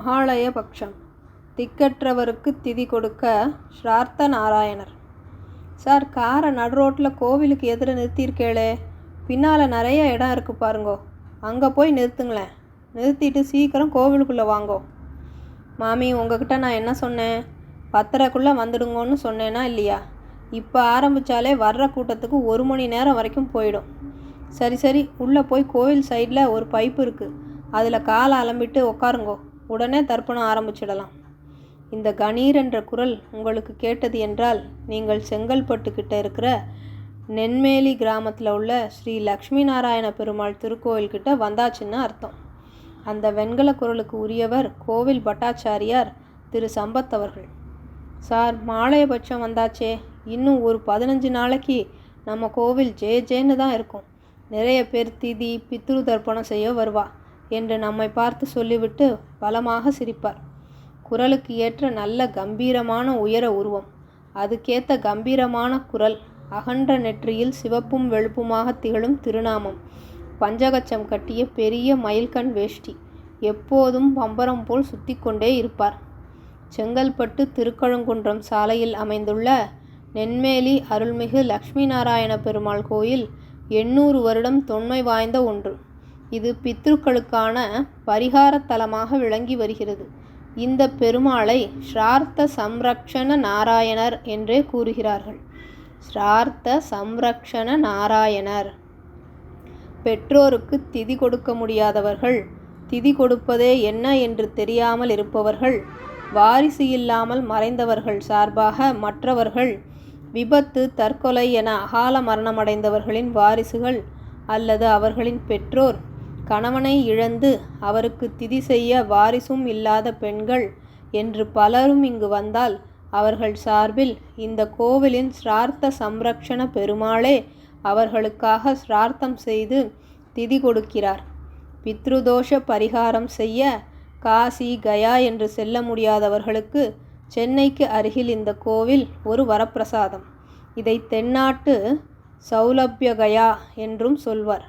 மகாலய பக்ஷம் திக்கற்றவருக்கு திதி கொடுக்க ஸ்ரார்த்த நாராயணர் சார் காரை நடு ரோட்டில் கோவிலுக்கு எதிர நிறுத்தியிருக்கேளே. பின்னால் நிறைய இடம் இருக்குது பாருங்கோ. அங்கே போய் நிறுத்துங்களேன். நிறுத்திட்டு சீக்கிரம் கோவிலுக்குள்ளே வாங்கோ. மாமி உங்ககிட்ட நான் என்ன சொன்னேன்? பத்தரைக்குள்ளே வந்துடுங்கன்னு சொன்னேனா இல்லையா? இப்போ ஆரம்பித்தாலே வர்ற கூட்டத்துக்கு ஒரு மணி நேரம் வரைக்கும் போயிடும். சரி சரி உள்ளே போய் கோவில் சைடில் ஒரு பைப்பு இருக்குது அதில் காலை அலம்பிட்டு உக்காருங்கோ உடனே தர்ப்பணம் ஆரம்பிச்சிடலாம். இந்த கணீர் என்ற குரல் உங்களுக்கு கேட்டது என்றால் நீங்கள் செங்கல்பட்டு கிட்ட இருக்கிற நென்மேலி கிராமத்தில் உள்ள ஸ்ரீ லக்ஷ்மி நாராயண பெருமாள் திருக்கோயில்கிட்ட வந்தாச்சுன்னு அர்த்தம். அந்த வெண்கல குரலுக்கு உரியவர் கோவில் பட்டாச்சாரியார் திரு. சம்பத் அவர்கள். சார் மாலையபட்சம் வந்தாச்சே. இன்னும் ஒரு பதினஞ்சு நாளைக்கு நம்ம கோவில் ஜே ஜேன்னு தான் இருக்கும். நிறைய பேர் திதி பித்ரு தர்ப்பணம் செய்ய வருவா. என்று நம்மை பார்த்து சொல்லிவிட்டு பலமாக சிரிப்பார். குரலுக்கு ஏற்ற நல்ல கம்பீரமான உயர உருவம். அதுக்கேற்ற கம்பீரமான குரல் அகன்ற நெற்றியில் சிவப்பும் வெளுப்புமாக திகழும் திருநாமம். பஞ்சகச்சம் கட்டிய பெரிய மயில்கண் வேஷ்டி எப்போதும் பம்பரம் போல் சுத்தி கொண்டே இருப்பார். செங்கல்பட்டு திருக்கழுங்குன்றம் சாலையில் அமைந்துள்ள நென்மேலி அருள்மிகு லக்ஷ்மி நாராயண பெருமாள் கோயில் எண்ணூறு வருடம் தொன்மை வாய்ந்த ஒன்று. இது பித்ருக்களுக்கான பரிகாரத்தலமாக விளங்கி வருகிறது. இந்த பெருமாளை ஸ்ரார்த்த சம்ரக்ஷண நாராயணர் என்றே கூறுகிறார்கள். ஸ்ரார்த்த சம்ரக்ஷண நாராயணர். பெற்றோருக்கு திதி கொடுக்க முடியாதவர்கள் திதி கொடுப்பதே என்ன என்று தெரியாமல் இருப்பவர்கள் வாரிசு இல்லாமல் மறைந்தவர்கள் சார்பாக மற்றவர்கள் விபத்து தற்கொலை என அகால மரணமடைந்தவர்களின் வாரிசுகள் அல்லது அவர்களின் பெற்றோர் கணவனை இழந்து அவருக்கு திதி செய்ய வாரிசும் இல்லாத பெண்கள் என்று பலரும் இங்கு வந்தால் அவர்கள் சார்பில் இந்த கோவிலின் ஸ்ரார்த்த சம்ரக்ஷண பெருமாளே அவர்களுக்காக ஸ்ரார்த்தம் செய்து திதி கொடுக்கிறார். பித்ருதோஷ பரிகாரம் செய்ய காசி கயா என்று செல்ல முடியாதவர்களுக்கு சென்னைக்கு அருகில் இந்த கோவில் ஒரு வரப்பிரசாதம். இதை தென்னாட்டு சௌலபியகயா என்றும் சொல்வர்.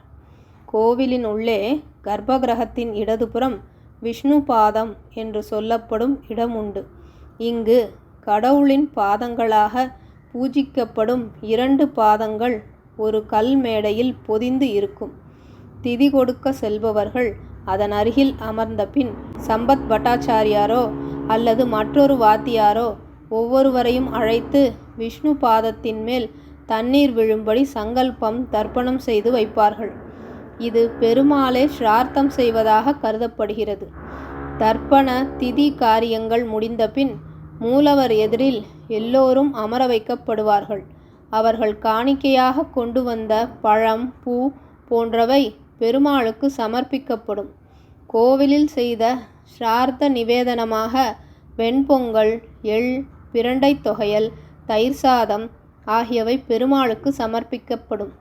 கோவிலின் உள்ளே கர்ப்பகிரகத்தின் இடதுபுறம் விஷ்ணு பாதம் என்று சொல்லப்படும் இடம் உண்டு இங்கு கடவுளின் பாதங்களாக பூஜிக்கப்படும் இரண்டு பாதங்கள் ஒரு கல் மேடையில் பொதிந்து இருக்கும். திதி கொடுக்க செல்பவர்கள் அதன் அருகில் அமர்ந்த பின் சம்பத் பட்டாச்சாரியாரோ அல்லது மற்றொரு வாத்தியாரோ ஒவ்வொருவரையும் அழைத்து விஷ்ணு பாதத்தின் மேல் தண்ணீர் விழும்படி சங்கல்பம் தர்ப்பணம் செய்து வைப்பார்கள். இது பெருமாளே ஸ்ரார்த்தம் செய்வதாக கருதப்படுகிறது. தர்ப்பண திதி காரியங்கள் முடிந்தபின் மூலவர் எதிரில் எல்லோரும் அமர வைக்கப்படுவார்கள். அவர்கள் காணிக்கையாக கொண்டு வந்த பழம் பூ போன்றவை பெருமாளுக்கு சமர்ப்பிக்கப்படும். கோவிலில் செய்த ஸ்ரார்த்த நிவேதனமாக வெண்பொங்கல் எள் பிரண்டை தொகையல் தயிர் சாதம் ஆகியவை பெருமாளுக்கு சமர்ப்பிக்கப்படும்.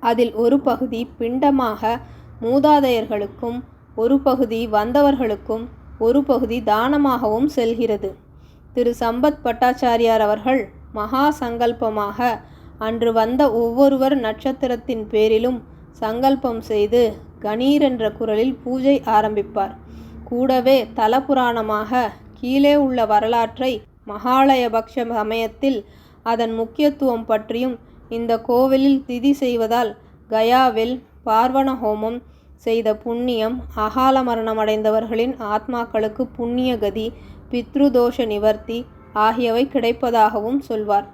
அதில் ஒரு பகுதி பிண்டமாக மூதாதையர்களுக்கும் ஒரு பகுதி வந்தவர்களுக்கும் ஒரு பகுதி தானமாகவும் செல்கிறது. திரு. சம்பத் பட்டாச்சாரியார் அவர்கள் மகா சங்கல்பமாக அன்று வந்த ஒவ்வொருவர் நட்சத்திரத்தின் பேரிலும் சங்கல்பம் செய்து கணீர் என்ற குரலில் பூஜை ஆரம்பிப்பார். கூடவே தலபுராணமாக கீழே உள்ள வரலாற்றை மகாலயபக்ஷ சமயத்தில் அதன் முக்கியத்துவம் பற்றியும் இந்த கோவிலில் திதி செய்வதால் கயாவில் பார்வண ஹோமம் செய்த புண்ணியம் அகால மரணமடைந்தவர்களின் ஆத்மாக்களுக்கு புண்ணிய கதி பித்ருதோஷ நிவர்த்தி ஆகியவை கிடைப்பதாகவும் சொல்வார்.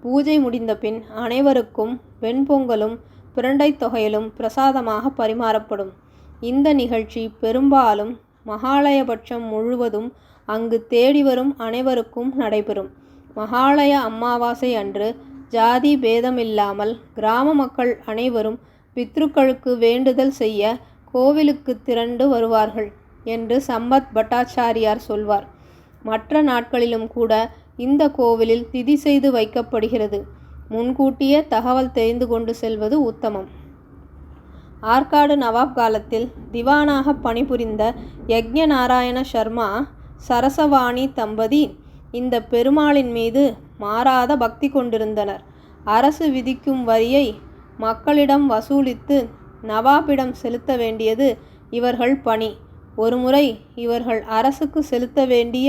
பூஜை முடிந்த பின் அனைவருக்கும் வெண்பொங்கலும் பிரண்டை தொகையிலும் பிரசாதமாக பரிமாறப்படும். இந்த நிகழ்ச்சி பெரும்பாலும் மகாலயபட்சம் முழுவதும் அங்கு தேடி வரும் அனைவருக்கும் நடைபெறும். மகாலய அமாவாசை அன்று ஜாதி பேதமில்லாமல் கிராம மக்கள் அனைவரும் பித்ருக்களுக்கு வேண்டுதல் செய்ய கோவிலுக்கு திரண்டு வருவார்கள் என்று சம்பத் பட்டாச்சாரியார் சொல்வார். மற்ற நாட்களிலும் கூட இந்த கோவிலில் திதி செய்து வைக்கப்படுகிறது. முன்கூட்டியே தகவல் தெரிந்து கொண்டு செல்வது உத்தமம். ஆற்காடு நவாப் காலத்தில் திவானாக பணிபுரிந்த யக்ஞ நாராயண சர்மா சரசவாணி தம்பதி இந்த பெருமாளின் மீது மாறாத பக்தி கொண்டிருந்தனர். அரசு விதிக்கும் வரியை மக்களிடம் வசூலித்து நவாபிடம் செலுத்த வேண்டியது இவர்கள் பணி. ஒருமுறை இவர்கள் அரசுக்கு செலுத்த வேண்டிய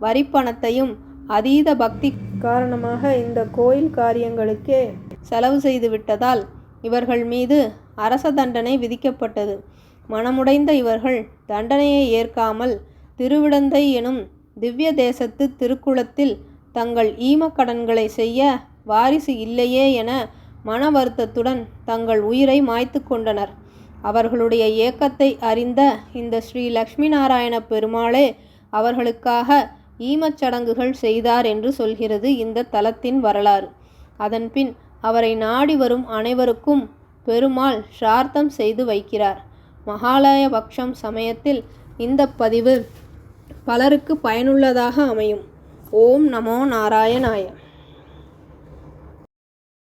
வரிப்பணத்தையும் அதீத பக்தி காரணமாக இந்த கோயில் காரியங்களுக்கே செலவு செய்து விட்டதால் இவர்கள் மீது அரச தண்டனை விதிக்கப்பட்டது. மனமுடைந்த இவர்கள் தண்டனையை ஏற்காமல் திருவிடந்தை எனும் திவ்ய தேசத்து திருக்குளத்தில் தங்கள் ஈமக்கடன்களை செய்ய வாரிசு இல்லையே என மன வருத்தத்துடன் தங்கள் உயிரை மாய்த்து கொண்டனர். அவர்களுடைய ஏக்கத்தை அறிந்த இந்த ஸ்ரீ லக்ஷ்மி நாராயண பெருமாளே அவர்களுக்காக ஈமச்சடங்குகள் செய்தார் என்று சொல்கிறது இந்த தலத்தின் வரலாறு. அதன்பின் அவரை நாடி வரும் அனைவருக்கும் பெருமாள் சார்த்தம் செய்து வைக்கிறார். மகாலய பக்ஷம் சமயத்தில் இந்த பதிவு பலருக்கு பயனுள்ளதாக அமையும். ஓம் நமோ நாராயணாய.